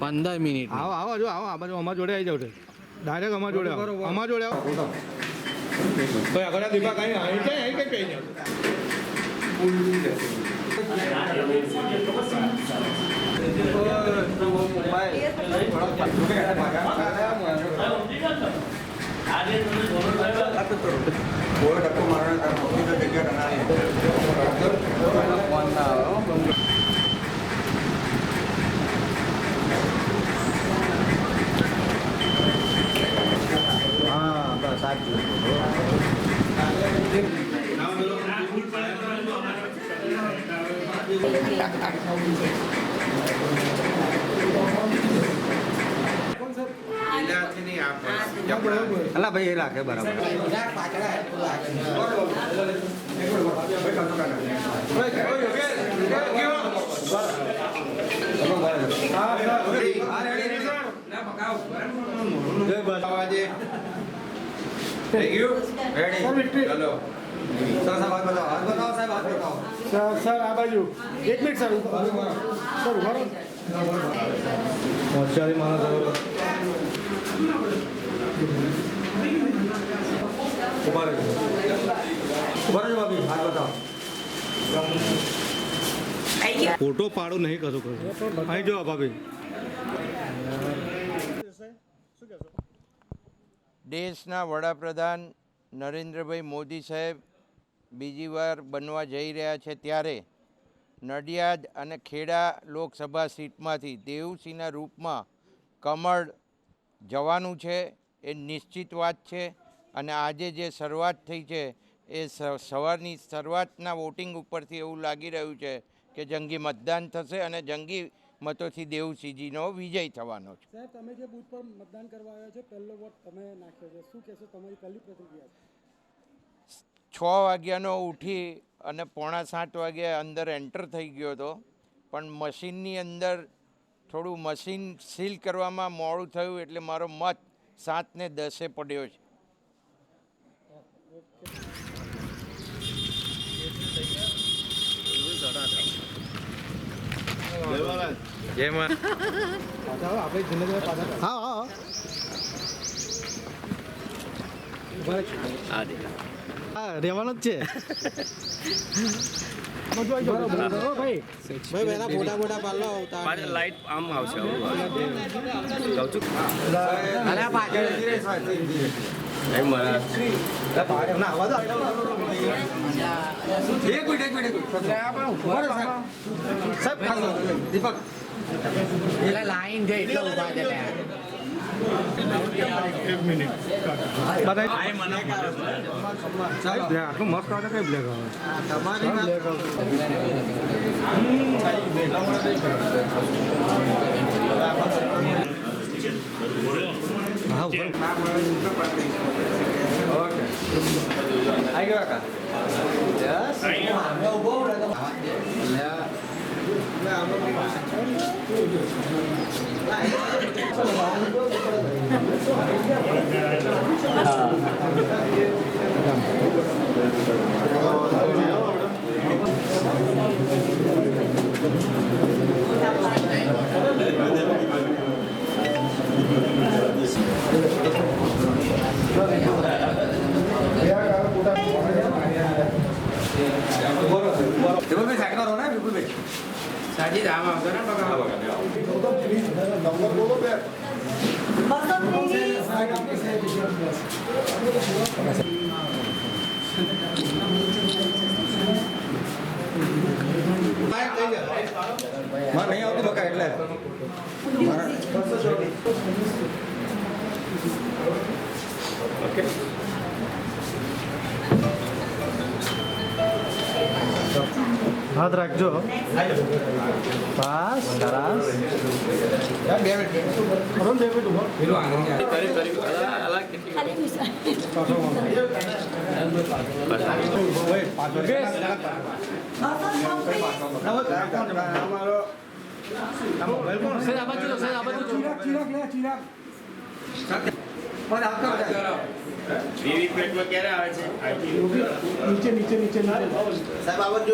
પંદર મિનિટ. આવો આવો જો આવો આ બાજુ અમારા જોડે આવી જાવ ડાયરેક્ટ અમારા જોડે આવો. અમારા જોડે આવો. તો આગળ દીપા કઈ આવી કઈ અહીં કઈ કઈ જાવ અલા ભાઈ એ રાખે બરાબર. રેડી ચલો સર સાહેબ હાથ બતાવો હાથ બતાવો સાહેબ હાથ બતાવો. સર સર આ બાજુ. એક મિનિટ સર સર ઊભા રહો. હોશિયારી માણસ હવે ઊભા રહેજો. ઊભા રહેજો ભાભી. હાથ બતાવો. ફોટો પાડો નહીં કશો કશો. અહીં જો ભાભી. દેશના વડાપ્રધાન નરેન્દ્રભાઈ મોદી સાહેબ બીજી વાર બનવા જઈ રહ્યા છે ત્યારે નડિયાદ અને ખેડા લોકસભા સીટમાંથી દેવસિંહના રૂપમાં કમળ જવાનું છે એ નિશ્ચિત વાત છે અને આજે જે શરૂઆત થઈ છે એ સવારની શરૂઆતના વોટિંગ ઉપરથી એવું લાગી રહ્યું છે કે જંગી મતદાન થશે અને જંગી મતોથી દેવસિંહજીનો વિજય થવાનો છે. સાહેબ, તમે જે બૂથ પર મતદાન કરવા આવ્યા છો, પહેલો વોટ તમે નાખ્યો છે. શું કહેશો? તમારી પહેલી પ્રતિક્રિયા છે વાગ્યાનો ઉઠી અને પોણા સાત વાગે અંદર એન્ટર થઈ ગયો હતો. પણ મશીનની અંદર થોડું મશીન સીલ કરવામાં મોડું થયું એટલે મારો મત સાત ને દસે પડ્યો છે. જેમાં જિંદગી હા. હા રહેવાનું જ છે. લાઈટ આમ આવશે આવું કહું છું અલા પાછળ ધીરે સાહેબ ધીરે નહીં મારા ના આવા દો એક મિનિટ એક મિનિટ એક મિનિટ ઉભા રહો સાહેબ સાહેબ ખાસ દીપક બધા સાહેબ બ્લેક આટલું મસ્ત આવે કઈ બ્લેક આવે તમારી હા ઉપર ઓકે આઈ ગયો કાકા સાજી આમ આવતો ને મારે નહીં આવતું બકા એટલે મારા હાથ રાખજો પાસ સરસ બે મિનિટ અરુણ બે મિનિટ ઉભો કરી કરી અલગ કેટલી ભાઈ પાછળ બેસ મોબાઈલ કોણ છે આ બાજુ છે આ બાજુ ચિરાગ ચિરાગ લે ચિરાગ નીચે નીચે સાહેબ સાહેબ આ બાજુ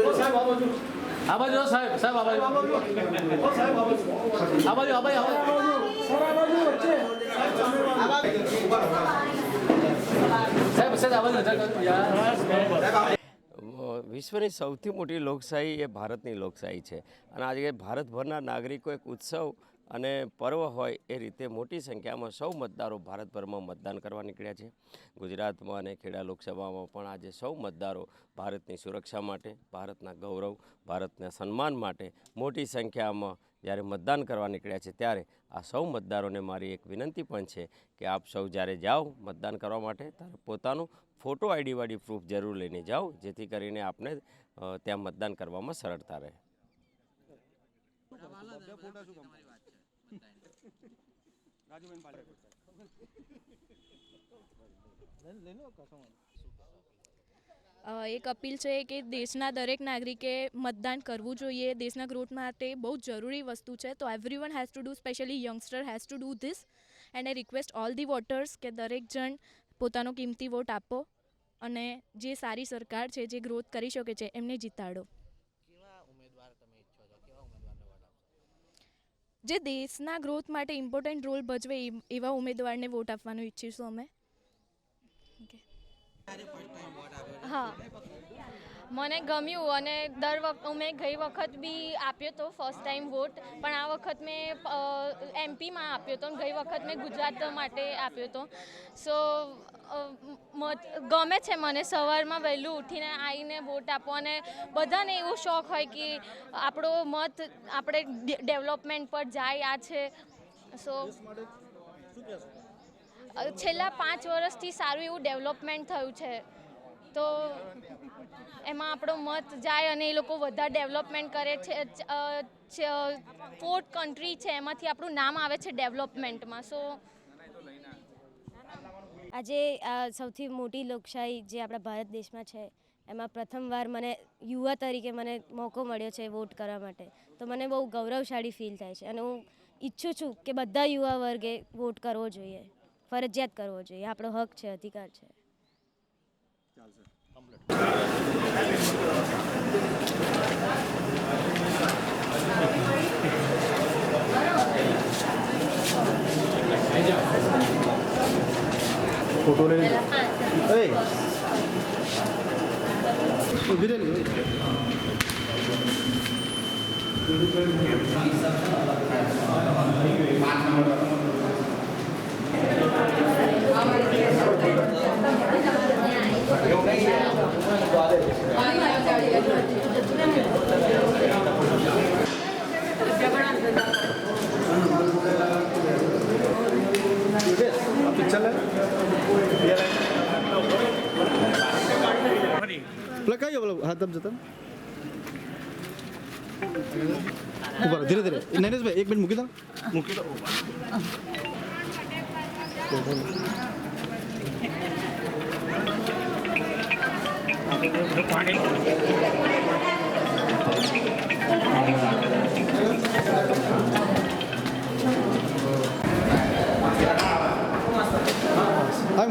આ બાજુ આ બાજુ આ બાજુ આ બાજુ સાહેબ આ બાજુ વિશ્વની સૌથી મોટી લોકશાહી એ ભારતની લોકશાહી છે. અને આજે ભારતભરના નાગરિકો એક ઉત્સવ અને પર્વ હોય એ રીતે મોટી સંખ્યામાં સૌ મતદારો ભારતભરમાં મતદાન કરવા નીકળ્યા છે. ગુજરાતમાં અને ખેડા લોકસભામાં પણ આજે સૌ મતદારો ભારતની સુરક્ષા માટે, ભારતના ગૌરવ, ભારતના સન્માન માટે મોટી સંખ્યામાં જ્યારે મતદાન કરવા નીકળ્યા છે ત્યારે આ સૌ મતદારોને મારી એક વિનંતી પણ છે કે આપ સૌ જ્યારે જાઓ મતદાન કરવા માટે ત્યારે પોતાનું ફોટો આઈડીવાળી પ્રૂફ જરૂર લઈને જાઓ, જેથી કરીને આપને ત્યાં મતદાન કરવામાં સરળતા રહે. અ, એક અપીલ છે કે દેશના દરેક નાગરિકે મતદાન કરવું જોઈએ. દેશના ગ્રોથ માટે બહુ જરૂરી વસ્તુ છે. તો every one has to do specially youngster has to do this and I request all the voters કે દરેક જણ પોતાનો કિંમતી વોટ આપો અને જે સારી સરકાર છે જે ગ્રોથ કરી શકે છે એમને જીતાડો. જે દેશના ગ્રોથ માટે ઇમ્પોર્ટન્ટ રોલ ભજવે એવા ઉમેદવારને વોટ આપવાનું ઈચ્છીશું અમે. હા. મને ગમ્યું અને દર વખત મેં ગઈ વખત બી આપ્યો તો ફર્સ્ટ ટાઈમ વોટ પણ આ વખત મેં એમપીમાં આપ્યો હતો ગઈ વખત મેં ગુજરાત માટે આપ્યો હતો સો ગમે છે મને સવારમાં વહેલું ઉઠીને આવીને વોટ આપો અને બધાને એવો શોખ હોય કે આપણો મત, આપણે ડેવલપમેન્ટ પર જાય, આ છે. સો છેલ્લા પાંચ વર્ષથી સારું એવું ડેવલપમેન્ટ થયું છે. તો એમાં આપણો મત જાય અને એ લોકો વધારે ડેવલપમેન્ટ કરે છે, ફોર્થ કન્ટ્રી છે, એમાંથી આપણું નામ આવે છે ડેવલપમેન્ટમાં. સો આજે આ સૌથી મોટી લોકશાહી જે આપણા ભારત દેશમાં છે, એમાં પ્રથમવાર મને યુવા તરીકે મને મોકો મળ્યો છે વોટ કરવા માટે. તો મને બહુ ગૌરવશાળી ફીલ થાય છે અને હું ઈચ્છું છું કે બધા યુવા વર્ગે વોટ કરવો જોઈએ, ફરજિયાત કરવો જોઈએ. આપણો હક છે, અધિકાર છે. Thank લઈ એ ઊભી રહે ને. આ કઈ ગયો પેલો હાથ તમ જતા ઊભા ધીરે ધીરે. નૈનેશભાઈ એક મિનિટ મૂકી દો. મૂકી દો. આમ.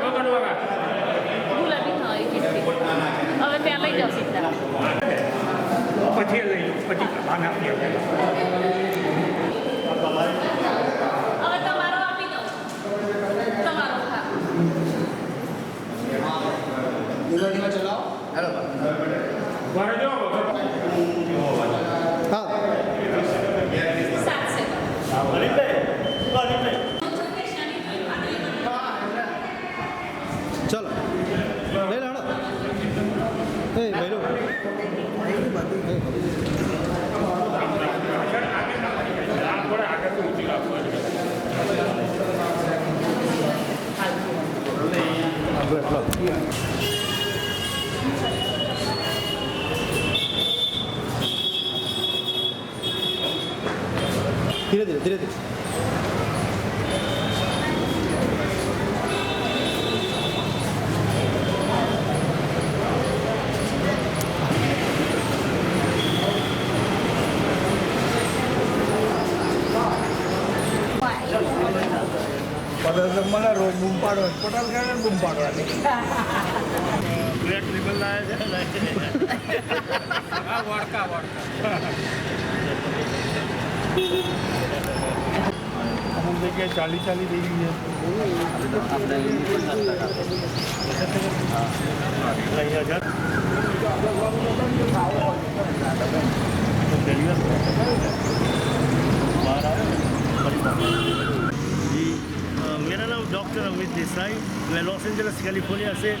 ચૂંટણી ગુલાબી હા એ કેટલી હવે ત્યાં લઈ જાઓ સીધા પછી લઈ પછી આના આપીએ હવે તમારો આપી દો તમારો હા ધીમે ધીમે ચલાવો ચલો લઈ લો એ ભાઈ ધીરે ધીરે ધીરે ધીરે મને રોજ બૂમ પાડો પટેલ કહે બૂમ પાડવાની અમુક જગ્યાએ ચાલી ચાલી થઈ ગઈ છે બહાર આવે डॉक्टर अमित देसाई। मैं लॉस एंजल्स, कैलिफ़ोर्निया से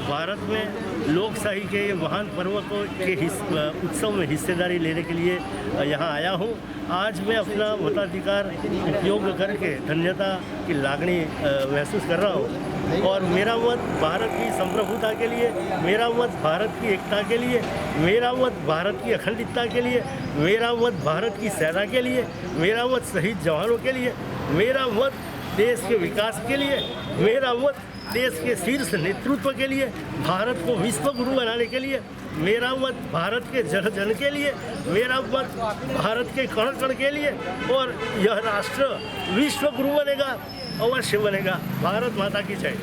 भारत में लोकशाही के महान पर्व को के उत्सव में हिस्सेदारी लेने के लिए यहाँ आया हूँ। आज मैं अपना मताधिकार उपयोग करके धन्यता की लागणी महसूस कर रहा हूँ। और मेरा मत भारत की संप्रभुता के लिए, मेरा मत भारत की एकता के लिए, मेरा मत भारत की अखंडता के लिए, मेरा मत भारत की सेना के लिए, मेरा मत शहीद जवानों के लिए, मेरा मत देश के विकास के लिए मेरा मत देश के शीर्ष नेतृत्व के लिए, भारत को विश्व गुरु बनाने के लिए मेरा मत भारत के जन जन के लिए मेरा मत भारत के कण कण के लिए, और यह राष्ट्र विश्व गुरु बनेगा, अवश्य बनेगा। भारत माता की जय।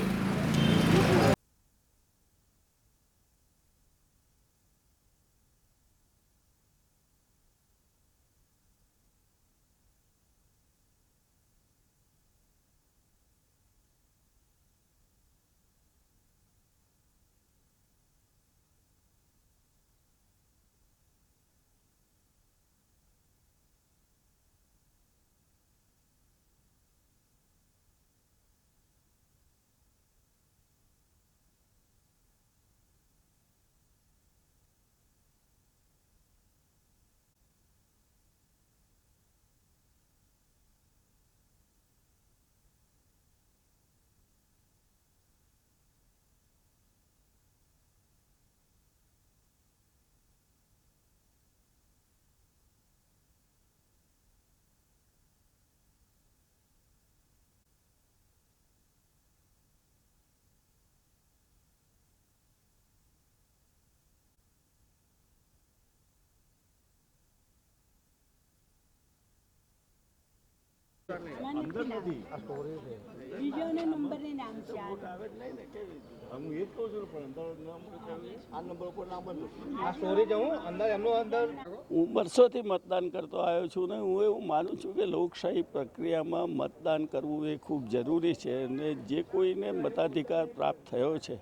આ સ્ટોરી જવું અંદર એમનું અંદર. હું વર્ષોથી મતદાન કરતો આવ્યો છું ને હું એવું માનું છું કે લોકશાહી પ્રક્રિયામાં મતદાન કરવું એ ખૂબ જરૂરી છે અને જે કોઈને મતાધિકાર પ્રાપ્ત થયો છે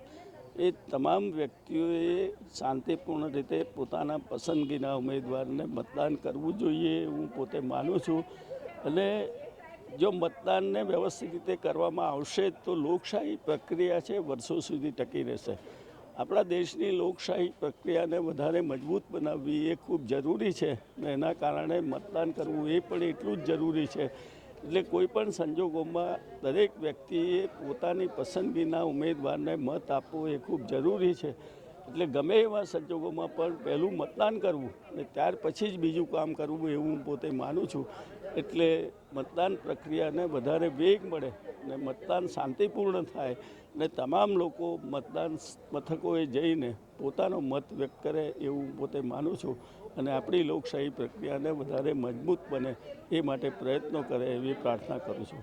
એ તમામ વ્યક્તિઓએ શાંતિપૂર્ણ રીતે પોતાના પસંદગીના ઉમેદવારને મતદાન કરવું જોઈએ હું પોતે માનું છું. અને જો મતદાનને વ્યવસ્થિત રીતે કરવામાં આવશે તો લોકશાહી પ્રક્રિયા છે વર્ષો સુધી ટકી રહેશે. આપણા દેશની લોકશાહી પ્રક્રિયાને વધારે મજબૂત બનાવવી એ ખૂબ જરૂરી છે અને એના કારણે મતદાન કરવું એ પણ એટલું જ જરૂરી છે. એટલે કોઈ પણ સંજોગોમાં દરેક વ્યક્તિએ પોતાની પસંદગીના ઉમેદવારને મત આપવો એ ખૂબ જરૂરી છે. એટલે ગમે એવા સંજોગોમાં પણ પહેલું મતદાન કરવું અને ત્યાર પછી જ બીજું કામ કરવું એવું હું પોતે માનું છું. એટલે મતદાન પ્રક્રિયાને વધારે વેગ મળે અને મતદાન શાંતિપૂર્ણ થાય અને તમામ લોકો મતદાન મથકોએ જઈને પોતાનો મત વ્યક્ત કરે એવું હું પોતે માનું છું. અને આપણી લોકશાહી પ્રક્રિયાને વધારે મજબૂત બને એ માટે પ્રયત્નો કરે એવી પ્રાર્થના કરું છું.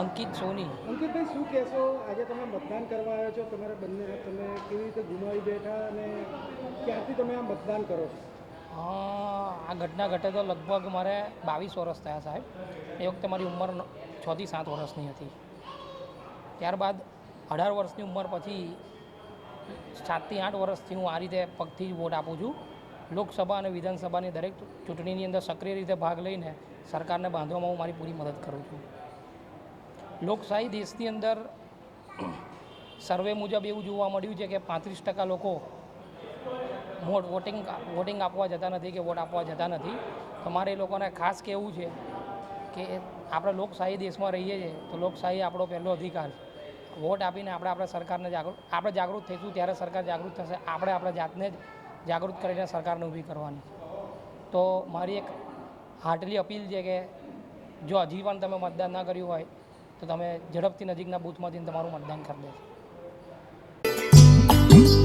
અંકિત સોની. અંકિતભાઈ શું કહેશો? આજે તમે મતદાન કરવા આવ્યો છો તમારા બંને તમે કેવી રીતે ગુમાવી બેઠા અને ક્યાંથી તમે આ મતદાન કરો છો? આ ઘટના ઘટે તો લગભગ મારે બાવીસ વર્ષ થયા સાહેબ. એ વખતે મારી ઉંમર છથી સાત વર્ષની હતી. ત્યારબાદ અઢાર વર્ષની ઉંમર પછી સાતથી આઠ વર્ષથી હું આ રીતે પગથી જ વોટ આપું છું. લોકસભા અને વિધાનસભાની દરેક ચૂંટણીની અંદર સક્રિય રીતે ભાગ લઈને સરકારને બાંધવામાં હું મારી પૂરી મદદ કરું છું. લોકશાહી દેશની અંદર સર્વે મુજબ એવું જોવા મળ્યું છે કે પાંત્રીસ ટકા લોકો વોટ, વોટિંગ વોટિંગ આપવા જતા નથી કે વોટ આપવા જતા નથી. તમારે એ લોકોને ખાસ કહેવું છે કે આપણે લોકશાહી દેશમાં રહીએ છીએ તો લોકશાહી આપણો પહેલો અધિકાર છે. વોટ આપીને આપણે આપણા સરકારને જાગૃત આપણે જાગૃત થઈશું ત્યારે સરકાર જાગૃત થશે. આપણે આપણા જાતને જ જાગૃત કરીને સરકારને ઊભી કરવાની તો મારી એક હાર્ટલી અપીલ છે કે જો હજી પણ તમે મતદાન ના કર્યું હોય તો તમે ઝડપથી નજીકના બૂથમાંથી તમારું મતદાન કરી દેજો